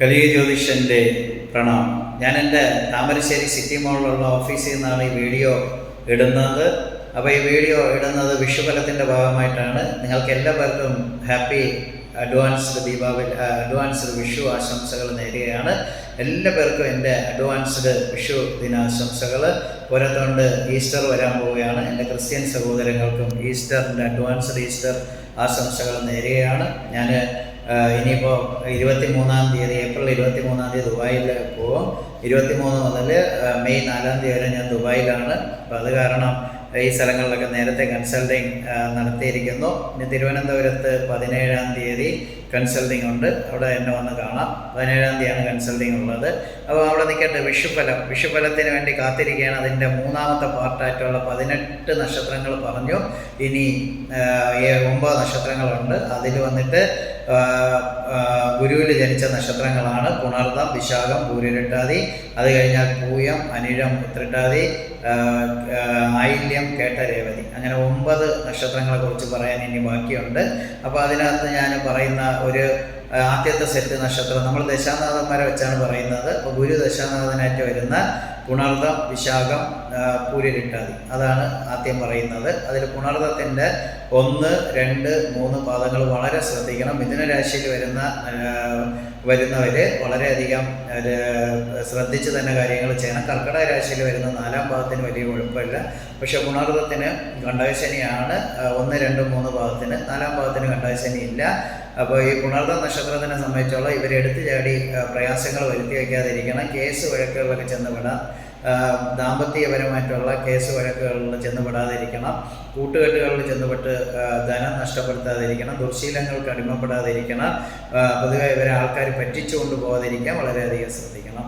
കലിയ ജ്യോതിഷന്റെ പ്രണാമം. ഞാൻ എന്റെ താമരശ്ശേരി സിറ്റി മോളിലുള്ള ഓഫീസിൽ നിന്നാണ് ഈ വീഡിയോ ഇടുന്നത്. അപ്പോൾ ഈ വീഡിയോ ഇടുന്നത് വിഷുഫലത്തിന്റെ ഭാഗമായിട്ടാണ്. നിങ്ങൾക്ക് എല്ലാവർക്കും happy advanced Deepavali advanced Vishu ആശംസകൾ നേരുകയാണ്. എല്ലാ പേർക്കും എന്റെ അഡ്വാൻസ്ഡ് വിഷു ദിനാശംസകൾ. പോരാത്തോണ്ട് ഈസ്റ്റർ വരാൻ പോവുകയാണ്. എന്റെ ക്രിസ്ത്യൻ സഹോദരങ്ങൾക്കും ഈസ്റ്ററിന്റെ അഡ്വാൻസ്ഡ് ഈസ്റ്റർ ആശംസകൾ നേരുകയാണ്. ഞാൻ ഇനിയിപ്പോൾ ഇരുപത്തി മൂന്നാം തീയതി ഏപ്രിൽ ഇരുപത്തി മൂന്നാം തീയതി ദുബായിൽ പോകും ഇരുപത്തി മൂന്ന് മുതൽ മെയ് നാലാം തീയതി വരെ ഞാൻ ദുബായിലാണ്. അപ്പോൾ അത് കാരണം ഈ സ്ഥലങ്ങളിലൊക്കെ നേരത്തെ കൺസൾട്ടിങ് നടത്തിയിരിക്കുന്നു. പിന്നെ തിരുവനന്തപുരത്ത് പതിനേഴാം തീയതി കൺസൾട്ടിംഗ് ഉണ്ട്. അവിടെ എന്നെ വന്ന് കാണാം. പതിനേഴാം തീയതിയാണ് കൺസൾട്ടിംഗ് ഉള്ളത്. അപ്പോൾ അവിടെ നിൽക്കട്ടെ വിഷുഫലം. വിഷുഫലത്തിന് വേണ്ടി കാത്തിരിക്കുകയാണ് അതിന്റെ മൂന്നാമത്തെ പാർട്ടായിട്ടുള്ള പതിനെട്ട് നക്ഷത്രങ്ങൾ പറഞ്ഞു. ഇനി ഒമ്പത് നക്ഷത്രങ്ങളുണ്ട്. അതിൽ വന്നിട്ട് ഗുരുവിൽ ജനിച്ച നക്ഷത്രങ്ങളാണ്. പുണർദം വിശാഖം പൂരിരട്ടാതി അത് കഴിഞ്ഞാൽ പൂയം അനിഴം ഉത്രട്ടാതി ആയില്യം കേട്ട രേവതി അങ്ങനെ ഒമ്പത് നക്ഷത്രങ്ങളെ കുറിച്ച് പറയാൻ ഇനി ബാക്കിയുണ്ട്. അപ്പോൾ അതിനകത്ത് ഞാൻ പറയുന്ന ഒരു ആദ്യത്തെ സെറ്റ് നക്ഷത്രം നമ്മൾ ദശാനാഥന്മാരെ വെച്ചാണ് പറയുന്നത്. അപ്പോൾ ഗുരു ദശാനാഥനായിട്ട് വരുന്ന പുണർദം വിശാഖം ആ, പൂരിരിട്ടാതി അതാണ് ആദ്യം പറയുന്നത്. അതിൽ പുണർദത്തിന്റെ ഒന്ന് രണ്ട് മൂന്ന് പാദങ്ങൾ വളരെ ശ്രദ്ധിക്കണം. മിഥുന രാശിയിൽ വരുന്ന വരുന്നവർ വളരെയധികം ശ്രദ്ധിച്ച് തന്നെ കാര്യങ്ങൾ ചെയ്യണം. കർക്കിടക രാശിയിൽ വരുന്ന നാലാം പാദത്തിന് വലിയ കുഴപ്പമില്ല. പക്ഷെ പുണർദത്തിന് കണ്ടകശനിയാണ് ഒന്ന് രണ്ട് മൂന്ന് പാദത്തിന് നാലാം പാദത്തിന് കണ്ടകശനി ഇല്ല അപ്പോൾ ഈ പുണർദ നക്ഷത്രത്തിനെ സംബന്ധിച്ചോളം ഇവർ എടുത്തു ചാടി പ്രയാസങ്ങൾ വരുത്തി വയ്ക്കാതിരിക്കണം കേസ് വഴക്കുകളിലൊക്കെ ചെന്ന് വിടാം ദാമ്പത്യപരമായിട്ടുള്ള കേസ് വഴക്കുകളിൽ ചെന്നുപെടാതിരിക്കണം കൂട്ടുകെട്ടുകളിൽ ചെന്നുപെട്ട് ധനം നഷ്ടപ്പെടുത്താതിരിക്കണം. ദുർശീലങ്ങൾക്ക് അടിമപ്പെടാതിരിക്കണം. പൊതുവെ ഇവരെ ആൾക്കാർ പറ്റിച്ചുകൊണ്ട് പോകാതിരിക്കാൻ വളരെയധികം ശ്രദ്ധിക്കണം.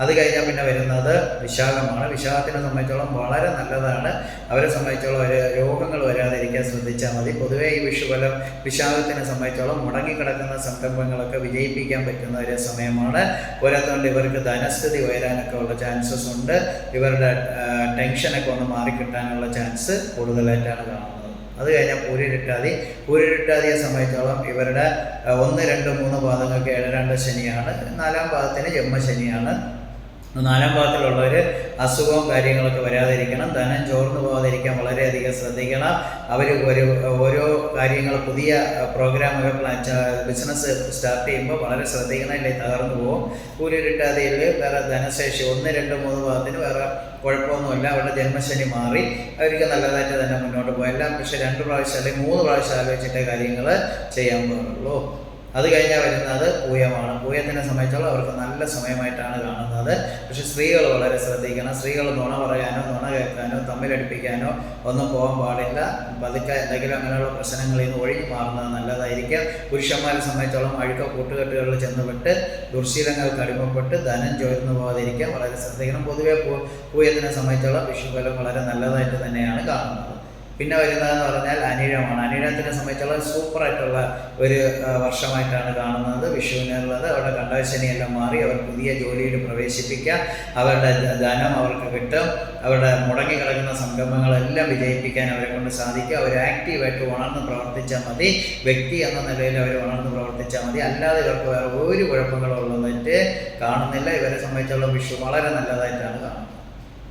അത് കഴിഞ്ഞാൽ പിന്നെ വരുന്നത് വിശാഖമാണ്. വിശാഖത്തിനെ സംബന്ധിച്ചോളം വളരെ നല്ലതാണ്. അവരെ സംബന്ധിച്ചോളം ഒരു രോഗങ്ങൾ വരാതിരിക്കാൻ ശ്രദ്ധിച്ചാൽ മതി. പൊതുവേ ഈ വിഷുഫലം വിശാഖത്തിനെ സംബന്ധിച്ചോളം മുടങ്ങിക്കിടക്കുന്ന സംരംഭങ്ങളൊക്കെ വിജയിപ്പിക്കാൻ പറ്റുന്ന ഒരു സമയമാണ്. പോരാത്തതുകൊണ്ട് ഇവർക്ക് ധനസ്ഥിതി ഉയരാനൊക്കെ ഉള്ള ചാൻസസ് ഉണ്ട്. ഇവരുടെ ടെൻഷനൊക്കെ ഒന്ന് മാറിക്കിട്ടാനുള്ള ചാൻസ് കൂടുതലായിട്ടാണ് കാണുന്നത്. അത് കഴിഞ്ഞാൽ പൂരിരിട്ടാതി. പൂരിരിട്ടാതിയെ സംബന്ധിച്ചോളം ഇവരുടെ ഒന്ന് രണ്ട് മൂന്ന് പാദങ്ങൾക്ക് ഏഴ് രണ്ട് ശനിയാണ്. നാലാം പാദത്തിന് ജന്മശനിയാണ്. നാലാം ഭാഗത്തിലുള്ളവർ അസുഖവും കാര്യങ്ങളൊക്കെ വരാതിരിക്കണം. ധനം ചോർന്നു പോകാതിരിക്കാൻ വളരെയധികം ശ്രദ്ധിക്കണം. അവർ ഒരു ഓരോ കാര്യങ്ങൾ പുതിയ പ്രോഗ്രാമുകൾ ബിസിനസ് സ്റ്റാർട്ട് ചെയ്യുമ്പോൾ വളരെ ശ്രദ്ധിക്കണം ഇല്ലെങ്കിൽ തകർന്നു പോകും. കൂലിരിട്ടാതെയിൽ വേറെ ധനശേഷി ഒന്ന് രണ്ട് മൂന്ന് ഭാഗത്തിന് വേറെ കുഴപ്പമൊന്നുമില്ല. അവരുടെ ജന്മശനി മാറി. അവർക്ക് നല്ലതായിട്ട് തന്നെ മുന്നോട്ട് പോകാം. എല്ലാം പക്ഷേ രണ്ട് പ്രാവശ്യം അല്ലെങ്കിൽ മൂന്ന് പ്രാവശ്യം ആലോചിച്ചിട്ടേ കാര്യങ്ങൾ ചെയ്യാൻ അത് കഴിഞ്ഞാൽ വരുന്നത് പൂയമാണ്. പൂയത്തിനെ സംബന്ധിച്ചോളം അവർക്ക് നല്ല സമയമായിട്ടാണ് കാണുന്നത്. പക്ഷെ സ്ത്രീകൾ വളരെ ശ്രദ്ധിക്കണം. സ്ത്രീകൾ നുണ പറയാനോ നുണ കേൾക്കാനോ തമ്മിലടിപ്പിക്കാനോ ഒന്നും പോകാൻ പാടില്ല. പതുക്കെ എന്തെങ്കിലും അങ്ങനെയുള്ള പ്രശ്നങ്ങളിൽ നിന്ന് ഒഴിഞ്ഞു മാറുന്നത് നല്ലതായിരിക്കും. പുരുഷന്മാരെ സംബന്ധിച്ചോളം അഴുക്ക കൂട്ടുകെട്ടുകളിൽ ചെന്നുപെട്ട് ദുർശീലങ്ങൾക്ക് അടിമപ്പെട്ട് ധനം ചോർന്നു പോകാതിരിക്കാൻ വളരെ ശ്രദ്ധിക്കണം. പൊതുവെ പൂയത്തിനെ സംബന്ധിച്ചോളം വിഷുഫലം വളരെ നല്ലതായിട്ട് തന്നെയാണ് കാണുന്നത്. പിന്നെ വരുന്നതെന്ന് പറഞ്ഞാൽ അനിഴമാണ്. അനിഴത്തിനെ സംബന്ധിച്ചുള്ള സൂപ്പർ ആയിട്ടുള്ള ഒരു വർഷമായിട്ടാണ് കാണുന്നത്. വിഷുവിനുള്ളത് അവരുടെ കണ്ടാശനിയെല്ലാം മാറി അവർ പുതിയ ജോലിയിൽ പ്രവേശിപ്പിക്കുക അവരുടെ ധനം അവർക്ക് കിട്ടും. അവരുടെ മുടങ്ങിക്കിടക്കുന്ന സംരംഭങ്ങളെല്ലാം വിജയിപ്പിക്കാൻ അവരെ കൊണ്ട് സാധിക്കും. അവർ ആക്റ്റീവായിട്ട് ഉണർന്ന് പ്രവർത്തിച്ചാൽ മതി. വ്യക്തി എന്ന നിലയിൽ അവർ ഉണർന്ന് പ്രവർത്തിച്ചാൽ മതി. അല്ലാതെ ഇവർക്ക് വേറെ ഒരു കുഴപ്പങ്ങളും ഉള്ളതായിട്ട് കാണുന്നില്ല. ഇവരെ സംബന്ധിച്ചുള്ള വിഷു വളരെ നല്ലതായിട്ടാണ് കാണുന്നത്.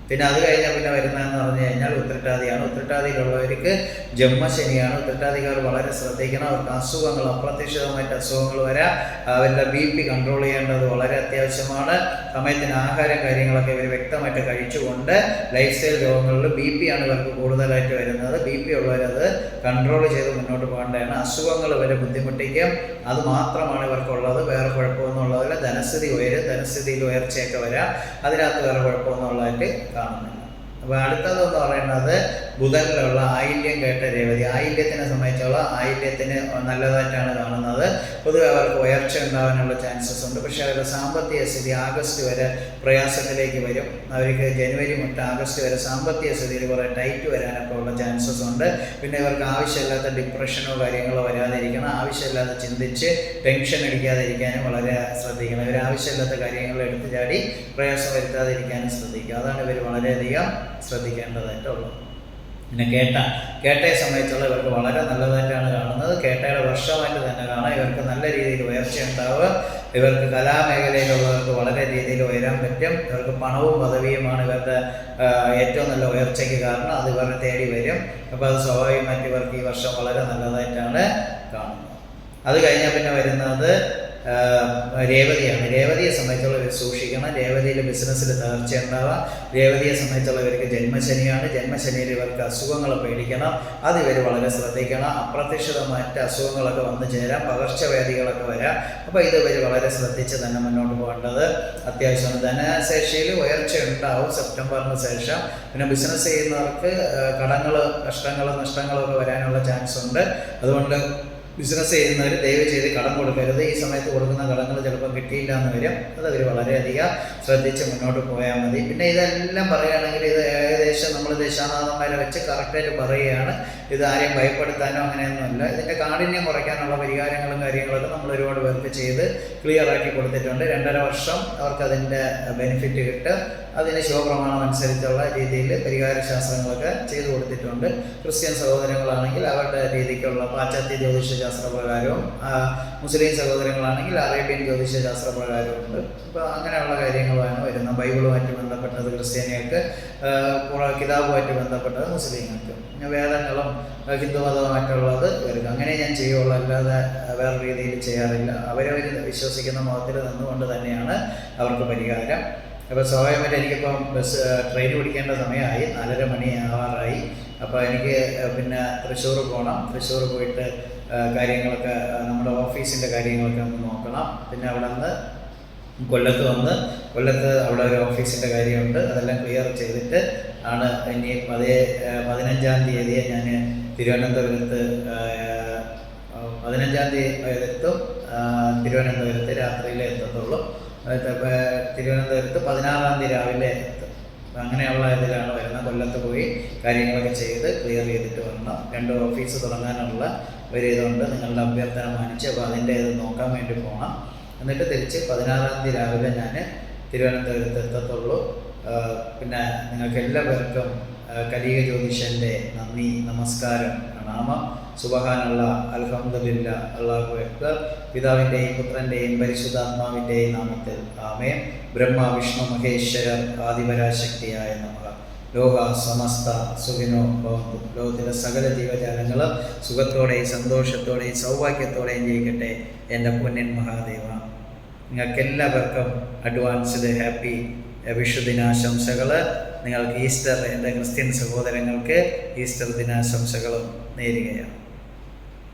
പിന്നെ അത് കഴിഞ്ഞാൽ പിന്നെ വരുന്നതെന്ന് പറഞ്ഞു കഴിഞ്ഞാൽ ഉത്രട്ടാതിയാണ്. ഉത്രട്ടാതിയിലുള്ളവർക്ക് ജന്മശനിയാണ് ഉത്രട്ടാതിക്കാർ വളരെ ശ്രദ്ധിക്കണം. അവർക്ക് അസുഖങ്ങൾ അപ്രതീക്ഷിതമായിട്ട് അസുഖങ്ങൾ വരാം. അവരുടെ ബി പി കൺട്രോൾ ചെയ്യേണ്ടത് വളരെ അത്യാവശ്യമാണ്. സമയത്തിന് ആഹാരം കാര്യങ്ങളൊക്കെ ഇവർ വ്യക്തമായിട്ട് കഴിച്ചുകൊണ്ട് ലൈഫ് സ്റ്റൈൽ രോഗങ്ങളിൽ ബി പി ആണ് ഇവർക്ക് കൂടുതലായിട്ട് വരുന്നത്. ബി പി ഉള്ളവരത് കൺട്രോൾ ചെയ്ത് മുന്നോട്ട് പോകേണ്ടതാണ്. അസുഖങ്ങൾ വരെ ബുദ്ധിമുട്ടിക്കും. അത് മാത്രമാണ് ഇവർക്കുള്ളത്. വേറെ കുഴപ്പമൊന്നും ഉള്ളതല്ല ധനസ്ഥിതി ഉയരും. ധനസ്ഥിതിയിൽ ഉയർച്ചയൊക്കെ വരാം. അതിനകത്ത് വേറെ കുഴപ്പമൊന്നും ഉള്ളതായിട്ട് കാണുന്നില്ല. അപ്പോൾ അടുത്തതെന്ന് പറയുന്നത് ബുധനിലുള്ള ആയില്യം കേട്ട രേവതി. ആയില്യത്തിനെ സംബന്ധിച്ചോളം ആയില്യത്തിന് നല്ലതായിട്ടാണ് കാണുന്നത്. പൊതുവെ അവർക്ക് ഉയർച്ച ഉണ്ടാകാനുള്ള ചാൻസസ് ഉണ്ട്. പക്ഷേ അവരുടെ സാമ്പത്തിക സ്ഥിതി ആഗസ്റ്റ് വരെ പ്രയാസത്തിലേക്ക് വരും. അവർക്ക് ജനുവരി മുതൽ ആഗസ്റ്റ് വരെ സാമ്പത്തിക സ്ഥിതിയിൽ കുറേ ടൈറ്റ് വരാനൊക്കെ ഉള്ള ചാൻസസ് ഉണ്ട്. പിന്നെ ഇവർക്ക് ആവശ്യമില്ലാത്ത ഡിപ്രഷനോ കാര്യങ്ങളോ വരാതിരിക്കണം. ആവശ്യമില്ലാതെ ചിന്തിച്ച് ടെൻഷൻ അടിക്കാതിരിക്കാനും വളരെ ശ്രദ്ധിക്കണം. ഇവർ ആവശ്യമില്ലാത്ത കാര്യങ്ങൾ എടുത്തു ചാടി പ്രയാസം വരുത്താതിരിക്കാനും ശ്രദ്ധിക്കുക. അതാണ് ഇവർ വളരെയധികം ശ്രദ്ധിക്കേണ്ടതായിട്ടുള്ളത്. പിന്നെ കേട്ട കേട്ടയെ സംബന്ധിച്ചുള്ള ഇവർക്ക് വളരെ നല്ലതായിട്ടാണ് കാണുന്നത്. കേട്ടയുടെ വർഷമായിട്ട് തന്നെ കാണാം. ഇവർക്ക് നല്ല രീതിയിൽ ഉയർച്ച ഉണ്ടാവുക. ഇവർക്ക് കലാമേഖലയിലുള്ളവർക്ക് വളരെ രീതിയിൽ ഉയരാൻ പറ്റും. ഇവർക്ക് പണവും പദവിയുമാണ് ഇവരുടെ ഏറ്റവും നല്ല ഉയർച്ചയ്ക്ക് കാരണം. അത് ഇവരെ തേടി വരും. അപ്പോൾ അത് സ്വാഭാവികമായിട്ട് ഇവർക്ക് ഈ വർഷം വളരെ നല്ലതായിട്ടാണ് കാണുന്നത്. അത് കഴിഞ്ഞാൽ പിന്നെ വരുന്നത് രേവതിയാണ്. രേവതിയെ സംബന്ധിച്ചുള്ളവർ സൂക്ഷിക്കണം. രേവതിയിൽ ബിസിനസ്സിൽ തകർച്ച ഉണ്ടാവാം. രേവതിയെ സംബന്ധിച്ചുള്ളവർക്ക് ജന്മശനിയാണ്. ജന്മശനിയിൽ ഇവർക്ക് അസുഖങ്ങൾ പേടിക്കണം. അത് ഇവർ വളരെ ശ്രദ്ധിക്കണം. അപ്രതീക്ഷിതമായിട്ട് അസുഖങ്ങളൊക്കെ വന്നു ചേരാം. പകർച്ചവ്യാധികളൊക്കെ വരാം. അപ്പോൾ ഇത് ഇവർ വളരെ ശ്രദ്ധിച്ച് തന്നെ മുന്നോട്ട് പോകേണ്ടത് അത്യാവശ്യമാണ്. ധനശേഷിയിൽ ഉയർച്ച ഉണ്ടാവും സെപ്റ്റംബറിന് ശേഷം. പിന്നെ ബിസിനസ് ചെയ്യുന്നവർക്ക് കടങ്ങൾ കഷ്ടങ്ങൾ നഷ്ടങ്ങളൊക്കെ വരാനുള്ള ചാൻസ് ഉണ്ട് അതുകൊണ്ട് ബിസിനസ് ചെയ്യുന്നവർ ദയവ് ചെയ്ത് കടം കൊടുക്കരുത്. ഈ സമയത്ത് കൊടുക്കുന്ന കടങ്ങൾ ചിലപ്പോൾ കിട്ടിയില്ല എന്ന് വരും. അത് അവർ വളരെയധികം ശ്രദ്ധിച്ച് മുന്നോട്ട് പോയാൽ മതി. പിന്നെ ഇതെല്ലാം പറയുകയാണെങ്കിൽ ഇത് ഏകദേശം നമ്മൾ ദേശാനാഥന്മാരെ വെച്ച് കറക്റ്റായിട്ട് പറയുകയാണ്. ഇത് ആരെയും ഭയപ്പെടുത്താനോ അങ്ങനെയൊന്നുമല്ല. ഇതിന്റെ കാഠിന്യം കുറയ്ക്കാനുള്ള പരിഹാരങ്ങളും കാര്യങ്ങളൊക്കെ നമ്മൾ ഒരുപാട് പേർക്ക് ചെയ്ത് ക്ലിയർ ആക്കി കൊടുത്തിട്ടുണ്ട്. രണ്ടര വർഷം അവർക്ക് അതിന്റെ ബെനിഫിറ്റ് കിട്ടും. അതിന് ശിവപ്രമാണം അനുസരിച്ചുള്ള രീതിയിൽ പരിഹാര ശാസ്ത്രങ്ങളൊക്കെ ചെയ്തു കൊടുത്തിട്ടുണ്ട്. ക്രിസ്ത്യൻ സഹോദരങ്ങളാണെങ്കിൽ അവരുടെ രീതിക്കുള്ള പാശ്ചാത്യ ജ്യോതിഷ ശാസ്ത്ര പ്രകാരവും മുസ്ലിം സഹോദരങ്ങളാണെങ്കിൽ അറേബ്യൻ ജ്യോതിഷ ശാസ്ത്ര പ്രകാരവും ഉണ്ട് അപ്പോൾ അങ്ങനെയുള്ള കാര്യങ്ങളാണ് വരുന്നത്. ബൈബിളുമായിട്ട് ബന്ധപ്പെട്ടത് ക്രിസ്ത്യാനികൾക്ക് കിതാബുമായിട്ട് ബന്ധപ്പെട്ടത് മുസ്ലിങ്ങൾക്ക്. വേദങ്ങളും ഹിന്ദു മതവുമായിട്ടുള്ളത് ഇവർക്ക് അങ്ങനെ ഞാൻ ചെയ്യുള്ളൂ. അല്ലാതെ വേറെ രീതിയിൽ ചെയ്യാറില്ല. അവരവർ വിശ്വസിക്കുന്ന മതത്തിൽ നിന്നുകൊണ്ട് തന്നെയാണ് അവർക്ക് പരിഹാരം. അപ്പോൾ സ്വാഭാവികമായിട്ട് എനിക്കിപ്പം ബസ് ട്രെയിൻ പിടിക്കേണ്ട സമയമായി. നാലര മണി ആവാറായി. അപ്പോൾ എനിക്ക് പിന്നെ തൃശ്ശൂർ പോകണം തൃശ്ശൂർ പോയിട്ട് കാര്യങ്ങളൊക്കെ നമ്മുടെ ഓഫീസിന്റെ കാര്യങ്ങളൊക്കെ ഒന്ന് നോക്കണം. പിന്നെ അവിടെ നിന്ന് കൊല്ലത്ത് വന്ന് കൊല്ലത്ത് അവിടെ ഒരു ഓഫീസിന്റെ കാര്യമുണ്ട്. അതെല്ലാം ക്ലിയർ ചെയ്തിട്ട് ആണ് ഇനി പതേ ആ, പതിനഞ്ചാം തീയതിയെ ഞാൻ തിരുവനന്തപുരത്ത് പതിനഞ്ചാം തീയതി എത്തും. തിരുവനന്തപുരത്ത് രാത്രിയിലേ എത്തത്തുള്ളൂ. തിരുവനന്തപുരത്ത് പതിനാറാം തീയതി രാവിലെ എത്തും. അങ്ങനെയുള്ള ഇതിലാണ് വരുന്നത്. കൊല്ലത്ത് പോയി കാര്യങ്ങളൊക്കെ ചെയ്ത് ക്ലിയർ ചെയ്തിട്ട് വരണം രണ്ട് ഓഫീസ് തുടങ്ങാനുള്ള ഒരു ഇതുണ്ട്. നിങ്ങളുടെ അഭ്യർത്ഥന മാനിച്ച് അപ്പോൾ അതിന്റെ ഇത് നോക്കാൻ വേണ്ടി പോകണം എന്നിട്ട് തിരിച്ച് പതിനാറാം തീയതി രാവിലെ ഞാൻ തിരുവനന്തപുരത്ത് എത്തത്തുള്ളൂ. പിന്നെ നിങ്ങൾക്ക് എല്ലാവർക്കും കലിക ജ്യോതിഷന്റെ നന്ദി നമസ്കാരം. പ്രണാമം സുബഹാനുള്ള അൽഹംദുലില്ല അള്ളാഹു അക്ബർ. പിതാവിന്റെയും പുത്രന്റെയും പരിശുദ്ധാത്മാവിന്റെയും നാമത്തിൽ ആമേ ബ്രഹ്മ വിഷ്ണു മഹേശ്വരർ ആദിപരാശക്തിയായ നമ്മൾ ലോക സമസ്ത സുഖിനോ ഭവന്തു. ലോകത്തിലെ സകല ജീവജാലങ്ങൾ സുഖത്തോടെയും സന്തോഷത്തോടെയും സൗഭാഗ്യത്തോടെയും ജീവിക്കട്ടെ എന്റെ പൊന്നിൻ മഹാദേവ. നിങ്ങൾക്കെല്ലാവർക്കും അഡ്വാൻസ്ഡ് ഹാപ്പി വിഷു ദിനാശംസകൾ നിങ്ങൾക്ക് ഈസ്റ്റർ എന്റെ ക്രിസ്ത്യൻ സഹോദരങ്ങൾക്ക് ഈസ്റ്റർ ദിനാശംസകളും. നേരുകയാണ്.